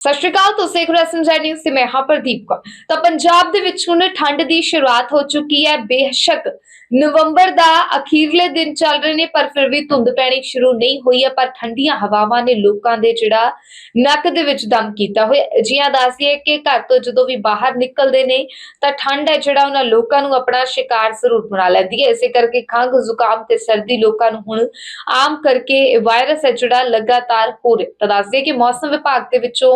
ਸਤਿ ਸ਼੍ਰੀ ਅਕਾਲ, ਤੁਸੀਂ ਦੇਖ ਰਹੇ ਹੋ ਸੰਜੈ ਨਿਊਜ਼ ਤੇ ਮੈਂ ਹਾਂ ਪ੍ਰਦੀਪ ਕੌਰ। ਤਾਂ ਪੰਜਾਬ ਦੇ ਵਿੱਚ ਹੁਣ ਠੰਡ ਦੀ ਸ਼ੁਰੂਆਤ ਹੋ ਚੁੱਕੀ ਹੈ, ਬੇਸ਼ੱਕ। ਨਵੰਬਰ ਦਾ ਅਖੀਰਲੇ ਦਿਨ ਚੱਲ ਰਹੇ ਨੇ, ਪਰ ਫਿਰ ਵੀ ਧੁੰਦ ਪੈਣੀ ਸ਼ੁਰੂ ਨਹੀਂ ਹੋਈ ਹੈ, ਪਰ ਠੰਡੀਆਂ ਹਵਾਵਾਂ ਨੇ ਲੋਕਾਂ ਦੇ ਜਿਹੜਾ ਨੱਕ ਦੇ ਵਿੱਚ ਦਮ ਕੀਤਾ ਹੋਇਆ। ਜੀਆਂ ਦੱਸਦੀਏ ਕਿ ਘਰ ਤੋਂ ਜਦੋਂ ਵੀ ਬਾਹਰ ਨਿਕਲਦੇ ਨੇ, ਤਾਂ ਠੰਡ ਹੈ ਜਿਹੜਾ ਉਹਨਾਂ ਲੋਕਾਂ ਨੂੰ ਆਪਣਾ ਸ਼ਿਕਾਰ ਜ਼ਰੂਰ ਬਣਾ ਲੈਂਦੀ ਹੈ। ਇਸੇ ਕਰਕੇ ਖੰਘ, ਜ਼ੁਕਾਮ ਤੇ ਸਰਦੀ ਲੋਕਾਂ ਨੂੰ ਹੁਣ ਆਮ ਕਰਕੇ ਇਹ ਵਾਇਰਸ ਹੈ ਜਿਹੜਾ ਲਗਾਤਾਰ ਹੋ ਰਿਹਾ ਤਾਂ ਦੱਸਦੇ ਕਿ ਮੌਸਮ ਵਿਭਾਗ ਦੇ ਵਿੱਚੋਂ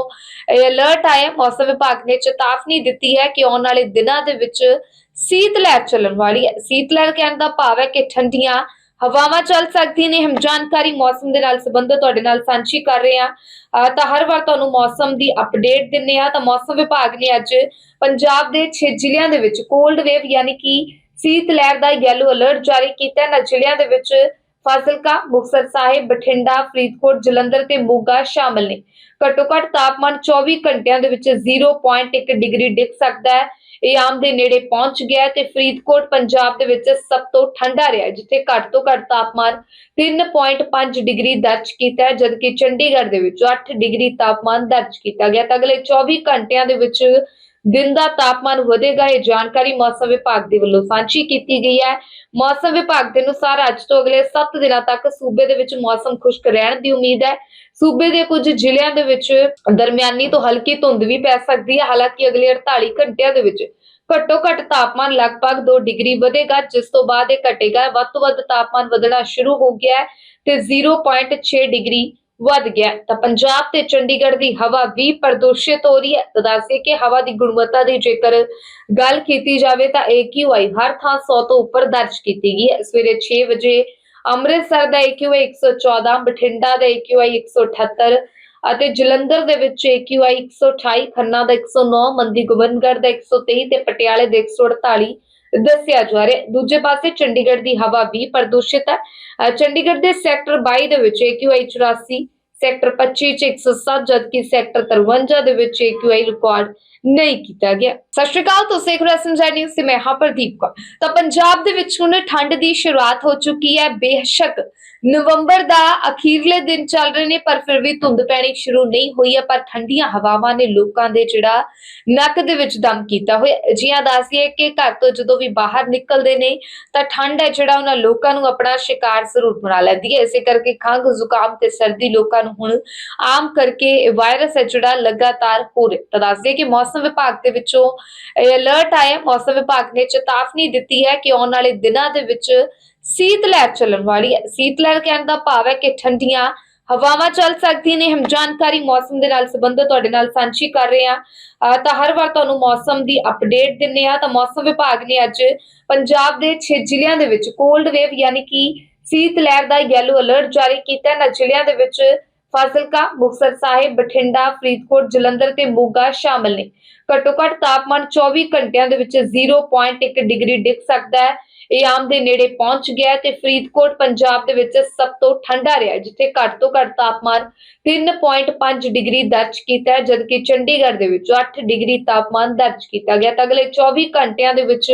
ਇਹ ਅਲਰਟ ਆਇਆ ਮੌਸਮ ਵਿਭਾਗ ਨੇ ਚੇਤਾਵਨੀ ਦਿੱਤੀ ਹੈ ਕਿ ਆਉਣ ਵਾਲੇ ਦਿਨਾਂ ਦੇ ਵਿੱਚ ਸੀਤ ਲਹਿਰ ਚੱਲਣ ਵਾਲੀ ਹੈ। ਸੀਤ ਲਹਿਰ ਕਹਿਣ ਦਾ ਭਾਵ ਹੈ ਕਿ ਠੰਡੀਆਂ ਹਵਾਵਾਂ ਚੱਲ ਸਕਦੀਆਂ ਨੇ। ਹਮ ਜਾਣਕਾਰੀ ਮੌਸਮ ਦੇ ਨਾਲ ਸੰਬੰਧਿਤ ਤੁਹਾਡੇ ਨਾਲ ਸਾਂਝੀ ਕਰ ਰਹੇ ਹਾਂ। ਤਾਂ ਹਰ ਵਾਰ ਤੁਹਾਨੂੰ ਮੌਸਮ ਦੀ ਅਪਡੇਟ ਦਿੰਨੇ ਆ ਤਾਂ ਮੌਸਮ ਵਿਭਾਗ ਨੇ ਅੱਜ ਪੰਜਾਬ ਦੇ 6 ਜ਼ਿਲ੍ਹਿਆਂ ਦੇ ਵਿੱਚ ਕੋਲਡ ਵੇਵ ਯਾਨੀ ਕਿ ਸੀਤ ਲਹਿਰ ਦਾ ਯੈਲੋ ਅਲਰਟ ਜਾਰੀ ਕੀਤਾ ਹੈ। ਨਾ ਜ਼ਿਲ੍ਹਿਆਂ ਦੇ ਵਿੱਚ ਫਾਜ਼ਿਲਕਾ, ਮੁਕਤਸਰ ਸਾਹਿਬ, ਬਠਿੰਡਾ, ਫਰੀਦਕੋਟ, ਜਲੰਧਰ ਤੇ ਮੋਗਾ ਸ਼ਾਮਲ ਨੇ। ਘੱਟੋ ਘੱਟ ਤਾਪਮਾਨ 24 ਘੰਟਿਆਂ ਦੇ ਵਿੱਚ 0.1 ਡਿਗਰੀ ਡਿੱਗ ਸਕਦਾ ਹੈ। ਇਹ ਆਮ ਦੇ ਨੇੜੇ ਪਹੁੰਚ ਗਿਆ ਹੈ ਤੇ ਫਰੀਦਕੋਟ, ਪੰਜਾਬ ਦੇ ਵਿੱਚ ਸਭ ਤੋਂ ਠੰਡਾ ਰਿਹਾ ਜਿੱਥੇ ਘੱਟ ਤੋਂ ਘੱਟ ਤਾਪਮਾਨ 3.5 ਡਿਗਰੀ ਦਰਜ ਕੀਤਾ ਜਦਕਿ ਚੰਡੀਗੜ੍ਹ ਦੇ ਵਿੱਚ 8 ਡਿਗਰੀ ਤਾਪਮਾਨ ਦਰਜ ਕੀਤਾ ਗਿਆ ਤਾਂ ਅਗਲੇ 24 ਘੰਟਿਆਂ ਦੇ ਵਿੱਚ ਦਿਨ ਦਾ ਤਾਪਮਾਨ ਵਧੇਗਾ, ਇਹ ਜਾਣਕਾਰੀ ਮੌਸਮ ਵਿਭਾਗ ਦੇ ਵੱਲੋਂ ਸਾਂਝੀ ਕੀਤੀ ਗਈ ਹੈ। ਮੌਸਮ ਵਿਭਾਗ ਦੇ ਅਨੁਸਾਰ ਅੱਜ ਤੋਂ ਅਗਲੇ 7 ਦਿਨਾਂ ਤੱਕ ਸੂਬੇ ਦੇ ਵਿੱਚ ਮੌਸਮ ਖੁਸ਼ਕ ਰਹਿਣ ਦੀ ਉਮੀਦ ਹੈ। ਸੂਬੇ ਦੇ ਕੁਝ ਜ਼ਿਲ੍ਹਿਆਂ ਦੇ ਵਿੱਚ ਦਰਮਿਆਨੀ ਤੋਂ ਹਲਕੀ ਧੁੰਦ ਵੀ ਪੈ ਸਕਦੀ ਹੈ। ਹਾਲਾਂਕਿ ਅਗਲੇ 48 ਘੰਟਿਆਂ ਦੇ ਵਿੱਚ ਘੱਟੋ ਘੱਟ ਤਾਪਮਾਨ ਲਗਭਗ 2 ਡਿਗਰੀ ਵਧੇਗਾ, ਜਿਸ ਤੋਂ ਬਾਅਦ ਇਹ ਘਟੇਗਾ। ਵੱਧ ਤੋਂ ਵੱਧ ਤਾਪਮਾਨ ਵਧਣਾ ਸ਼ੁਰੂ ਹੋ ਗਿਆ ਹੈ ਤੇ 0.6 ਡਿਗਰੀ ਵੱਧ ਗਿਆ। ਤਾਂ ਪੰਜਾਬ ਤੇ ਚੰਡੀਗੜ੍ਹ ਦੀ ਹਵਾ ਵੀ ਪ੍ਰਦੂਸ਼ਿਤ ਹੋ ਰਹੀ ਹੈ। ਤਾਂ ਦੱਸਿਏ ਕਿ ਹਵਾ ਦੀ ਗੁਣਵੱਤਾ ਦੀ ਜੇਕਰ ਗੱਲ ਕੀਤੀ ਜਾਵੇ ਤਾਂ AQI ਹਰ ਥਾਂ 100 ਤੋਂ ਉੱਪਰ ਦਰਜ ਕੀਤੀ ਗਈ ਹੈ। ਸਵੇਰੇ 6 ਵਜੇ ਅੰਮ੍ਰਿਤਸਰ ਦਾ AQI 114 ਬਠਿੰਡਾ ਦਾ AQI 178 ਅਤੇ ਜਲੰਧਰ ਦੇ ਵਿੱਚ AQI 128 ਖੰਨਾ ਦਾ 109 ਮੰਦੀ ਗੋਬਿੰਦਗੜ੍ਹ ਦਾ 123 ਤੇ ਪਟਿਆਲੇ ਦਾ 148 ਦੱਸਿਆ ਜਾ ਰਿਹਾ ਦੂਜੇ ਪਾਸੇ ਚੰਡੀਗੜ੍ਹ ਦੀ ਹਵਾ ਵੀ ਪ੍ਰਦੂਸ਼ਿਤ ਹੈ। ਚੰਡੀਗੜ੍ਹ ਦੇ ਸੈਕਟਰ 22 ਦੇ ਵਿੱਚ AQI 84 ਸੈਕਟਰ 25 ਚ 107 ਜਦਕਿ ਸੈਕਟਰ 53 ਦੇ ਵਿੱਚ AQI ਰਿਕਾਰਡ ਨਹੀਂ ਕੀਤਾ ਗਿਆ। ਸਤਿ ਸ਼੍ਰੀ ਅਕਾਲ, ਤੁਸੀਂ ਦੇਖ ਰਹੇ ਹੋ ਨਿਊਜ਼ ਤੇ ਮੈਂ ਹਾਂ ਪ੍ਰਦੀਪ ਕੌਰ। ਤਾਂ ਪੰਜਾਬ ਦੇ ਵਿੱਚ ਹੁਣ ਠੰਡ ਦੀ ਸ਼ੁਰੂਆਤ ਹੋ ਚੁੱਕੀ ਹੈ। ਬੇਸ਼ੱਕ ਨਵੰਬਰ ਦਾ ਅਖੀਰਲੇ ਦਿਨ ਚੱਲ ਰਹੇ ਨੇ, ਪਰ ਫਿਰ ਵੀ ਧੁੰਦ ਪੈਣੀ ਸ਼ੁਰੂ ਨਹੀਂ ਹੋਈ ਹੈ, ਪਰ ਠੰਡੀਆਂ ਹਵਾਵਾਂ ਨੇ ਲੋਕਾਂ ਦੇ ਜਿਹੜਾ ਨੱਕ ਦੇ ਵਿੱਚ ਦਮ ਕੀਤਾ ਹੋਇਆ। ਜੀਆਂ ਦੱਸਦੀਏ ਕਿ ਘਰ ਤੋਂ ਜਦੋਂ ਵੀ ਬਾਹਰ ਨਿਕਲਦੇ ਨੇ, ਤਾਂ ਠੰਡ ਹੈ ਜਿਹੜਾ ਉਹਨਾਂ ਲੋਕਾਂ ਨੂੰ ਆਪਣਾ ਸ਼ਿਕਾਰ ਜ਼ਰੂਰ ਬਣਾ ਲੈਂਦੀ ਹੈ। ਇਸੇ ਕਰਕੇ ਖੰਘ, ਜ਼ੁਕਾਮ ਤੇ ਸਰਦੀ ਲੋਕਾਂ ਨੂੰ ਹੁਣ ਆਮ ਕਰਕੇ ਵਾਇਰਸ ਹੈ ਜਿਹੜਾ ਲਗਾਤਾਰ ਹੋ ਰਿਹਾ ਤਾਂ ਦੱਸਦੇ ਕਿ ਮੌਸਮ ਵਿਭਾਗ ਦੇ ਵਿੱਚੋਂ ਇਹ ਅਲਰਟ ਆਇਆ ਮੌਸਮ ਵਿਭਾਗ ਨੇ ਚੇਤਾਵਨੀ ਦਿੱਤੀ ਹੈ ਕਿ ਆਉਣ ਵਾਲੇ ਦਿਨਾਂ ਦੇ ਵਿੱਚ ਸੀਤ ਲਹਿਰ ਚੱਲਣ ਵਾਲੀ ਹੈ। ਸੀਤ ਲਹਿਰ ਕਹਿਣ ਦਾ ਭਾਵ ਹੈ ਕਿ ਠੰਡੀਆਂ ਹਵਾਵਾਂ ਚੱਲ ਸਕਦੀਆਂ ਨੇ। ਹਮ ਜਾਣਕਾਰੀ ਮੌਸਮ ਦੇ ਨਾਲ ਸੰਬੰਧਿਤ ਤੁਹਾਡੇ ਨਾਲ ਸਾਂਝੀ ਕਰ ਰਹੇ ਹਾਂ। ਅਹ ਤਾਂ ਹਰ ਵਾਰ ਤੁਹਾਨੂੰ ਮੌਸਮ ਦੀ ਅਪਡੇਟ ਦਿੰਨੇ ਆ ਤਾਂ ਮੌਸਮ ਵਿਭਾਗ ਨੇ ਅੱਜ ਪੰਜਾਬ ਦੇ 6 ਜ਼ਿਲ੍ਹਿਆਂ ਦੇ ਵਿੱਚ ਕੋਲਡ ਵੇਵ ਯਾਨੀ ਕਿ ਸੀਤ ਲਹਿਰ ਦਾ ਯੈਲੋ ਅਲਰਟ ਜਾਰੀ ਕੀਤਾ ਹੈ। ਨਾ ਜ਼ਿਲ੍ਹਿਆਂ ਦੇ ਵਿੱਚ ਫਾਜ਼ਿਲਕਾ, ਮੁਕਤਸਰ ਸਾਹਿਬ, ਬਠਿੰਡਾ, ਫਰੀਦਕੋਟ, ਜਲੰਧਰ ਤੇ ਮੋਗਾ ਸ਼ਾਮਲ ਨੇ। ਘੱਟੋ ਘੱਟ ਤਾਪਮਾਨ 24 ਘੰਟਿਆਂ ਦੇ ਵਿੱਚ 0.1 ਡਿਗਰੀ ਡਿੱਗ ਸਕਦਾ ਹੈ। ਇਹ ਆਮ ਦੇ ਨੇੜੇ ਪਹੁੰਚ ਗਿਆ ਹੈ ਤੇ ਫਰੀਦਕੋਟ, ਪੰਜਾਬ ਦੇ ਵਿੱਚ ਸਭ ਤੋਂ ਠੰਡਾ ਰਿਹਾ ਜਿੱਥੇ ਘੱਟ ਤੋਂ ਘੱਟ ਤਾਪਮਾਨ 3.5 ਡਿਗਰੀ ਦਰਜ ਕੀਤਾ ਜਦਕਿ ਚੰਡੀਗੜ੍ਹ ਦੇ ਵਿੱਚ 8 ਡਿਗਰੀ ਤਾਪਮਾਨ ਦਰਜ ਕੀਤਾ ਗਿਆ। ਤਾਂ ਅਗਲੇ 24 ਘੰਟਿਆਂ ਦੇ ਵਿੱਚ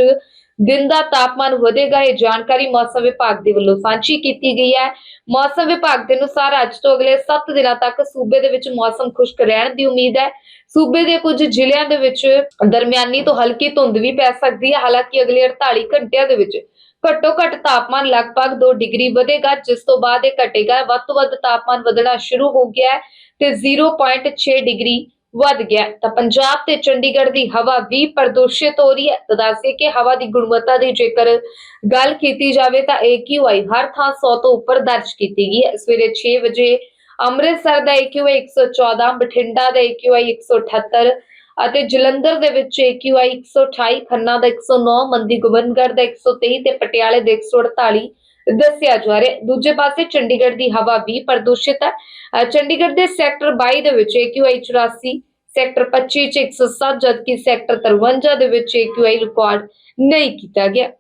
ਦਿਨ ਦਾ ਤਾਪਮਾਨ ਵਧੇਗਾ, ਇਹ ਜਾਣਕਾਰੀ ਮੌਸਮ ਵਿਭਾਗ ਦੇ ਵੱਲੋਂ ਸਾਂਝੀ ਕੀਤੀ ਗਈ ਹੈ। ਮੌਸਮ ਵਿਭਾਗ ਦੇ ਅਨੁਸਾਰ ਅੱਜ ਤੋਂ ਅਗਲੇ 7 ਦਿਨਾਂ ਤੱਕ ਸੂਬੇ ਦੇ ਵਿੱਚ ਮੌਸਮ ਖੁਸ਼ਕ ਰਹਿਣ ਦੀ ਉਮੀਦ ਹੈ। ਸੂਬੇ ਦੇ ਕੁਝ ਜ਼ਿਲ੍ਹਿਆਂ ਦੇ ਵਿੱਚ ਦਰਮਿਆਨੀ ਤੋਂ ਹਲਕੀ ਧੁੰਦ ਵੀ ਪੈ ਸਕਦੀ ਹੈ। ਹਾਲਾਂਕਿ ਅਗਲੇ 48 ਘੰਟਿਆਂ ਦੇ ਵਿੱਚ ਘੱਟੋ ਘੱਟ ਤਾਪਮਾਨ ਲਗਭਗ 2 ਡਿਗਰੀ ਵਧੇਗਾ, ਜਿਸ ਤੋਂ ਬਾਅਦ ਇਹ ਘਟੇਗਾ। ਵੱਧ ਤੋਂ ਵੱਧ ਤਾਪਮਾਨ ਵਧਣਾ ਸ਼ੁਰੂ ਹੋ ਗਿਆ ਹੈ ਤੇ 0.6 ਡਿਗਰੀ ਵੱਧ ਗਿਆ। ਤਾਂ ਪੰਜਾਬ ਤੇ ਚੰਡੀਗੜ੍ਹ ਦੀ ਹਵਾ ਵੀ ਪ੍ਰਦੂਸ਼ਿਤ ਹੋ ਰਹੀ ਹੈ। ਤਾਂ ਦੱਸਿਏ ਕਿ ਹਵਾ ਦੀ ਗੁਣਵੱਤਾ ਦੀ ਜੇਕਰ ਗੱਲ ਕੀਤੀ ਜਾਵੇ ਤਾਂ AQI ਹਰ ਥਾਂ 100 ਤੋਂ ਉੱਪਰ ਦਰਜ ਕੀਤੀ ਗਈ ਹੈ। ਸਵੇਰੇ 6 ਵਜੇ ਅੰਮ੍ਰਿਤਸਰ ਦਾ AQI 114 ਬਠਿੰਡਾ ਦਾ AQI 178 ਅਤੇ ਜਲੰਧਰ ਦੇ ਵਿੱਚ AQI 128 ਖੰਨਾ ਦਾ 109 ਮੰਦੀ ਗੋਬਿੰਦਗੜ੍ਹ ਦਾ 123 ਤੇ ਪਟਿਆਲੇ ਦਾ 148 ਦੱਸਿਆ ਜਾ ਰਿਹਾ ਦੂਜੇ ਪਾਸੇ ਚੰਡੀਗੜ੍ਹ ਦੀ ਹਵਾ ਵੀ ਪ੍ਰਦੂਸ਼ਿਤ ਹੈ। ਚੰਡੀਗੜ੍ਹ ਦੇ ਸੈਕਟਰ 22 ਦੇ ਵਿੱਚ AQI 84 ਸੈਕਟਰ 25 ਚ 107 ਜਦਕਿ ਸੈਕਟਰ 53 ਦੇ ਵਿੱਚ AQI ਰਿਕਾਰਡ ਨਹੀਂ ਕੀਤਾ ਗਿਆ।